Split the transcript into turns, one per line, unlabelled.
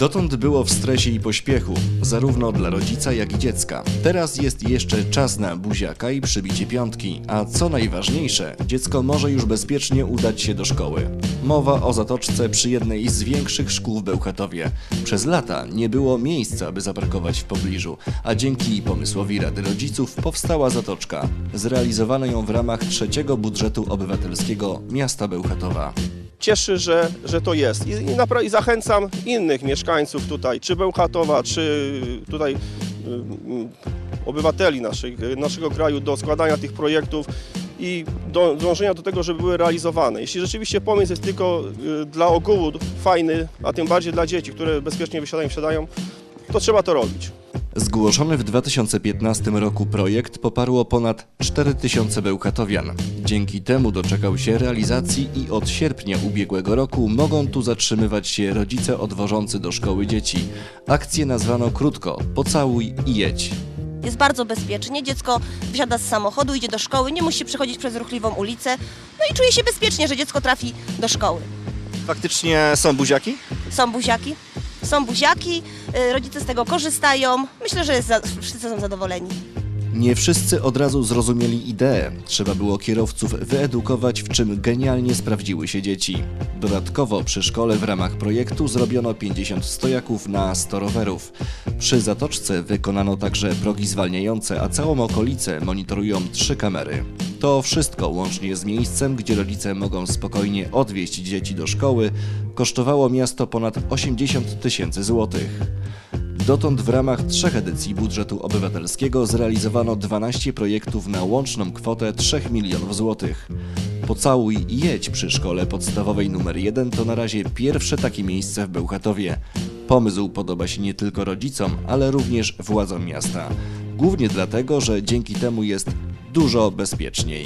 Dotąd było w stresie i pośpiechu, zarówno dla rodzica, jak i dziecka. Teraz jest jeszcze czas na buziaka i przybicie piątki, a co najważniejsze, dziecko może już bezpiecznie udać się do szkoły. Mowa o zatoczce przy jednej z większych szkół w Bełchatowie. Przez lata nie było miejsca, aby zaparkować w pobliżu, a dzięki pomysłowi Rady Rodziców powstała zatoczka. Zrealizowano ją w ramach trzeciego budżetu obywatelskiego miasta Bełchatowa.
Cieszy, że, że to jest. I, i, I zachęcam innych mieszkańców tutaj, czy Bełchatowa, czy tutaj y, y, obywateli naszych, naszego kraju do składania tych projektów i do, dążenia do tego, żeby były realizowane. Jeśli rzeczywiście pomysł jest tylko y, dla ogółu fajny, a tym bardziej dla dzieci, które bezpiecznie wysiadają wsiadają, to trzeba to robić.
Zgłoszony w 2015 roku projekt poparło ponad 4000 bełchatowian. Dzięki temu doczekał się realizacji i od sierpnia ubiegłego roku mogą tu zatrzymywać się rodzice odwożący do szkoły dzieci. Akcję nazwano krótko Pocałuj i jedź.
Jest bardzo bezpiecznie. Dziecko wsiada z samochodu, idzie do szkoły, nie musi przechodzić przez ruchliwą ulicę. No i czuje się bezpiecznie, że dziecko trafi do szkoły.
Faktycznie są buziaki?
Są buziaki, są buziaki, y, rodzice z tego korzystają. Myślę, że jest za, wszyscy są zadowoleni.
Nie wszyscy od razu zrozumieli ideę. Trzeba było kierowców wyedukować, w czym genialnie sprawdziły się dzieci. Dodatkowo przy szkole w ramach projektu zrobiono 50 stojaków na 100 rowerów. Przy zatoczce wykonano także progi zwalniające, a całą okolicę monitorują trzy kamery. To wszystko łącznie z miejscem, gdzie rodzice mogą spokojnie odwieźć dzieci do szkoły, kosztowało miasto ponad 80 tysięcy złotych. Dotąd w ramach trzech edycji budżetu obywatelskiego zrealizowano 12 projektów na łączną kwotę 3 milionów złotych. Pocałuj i jedź przy szkole podstawowej nr 1 to na razie pierwsze takie miejsce w Bełchatowie. Pomysł podoba się nie tylko rodzicom, ale również władzom miasta. Głównie dlatego, że dzięki temu jest dużo bezpieczniej.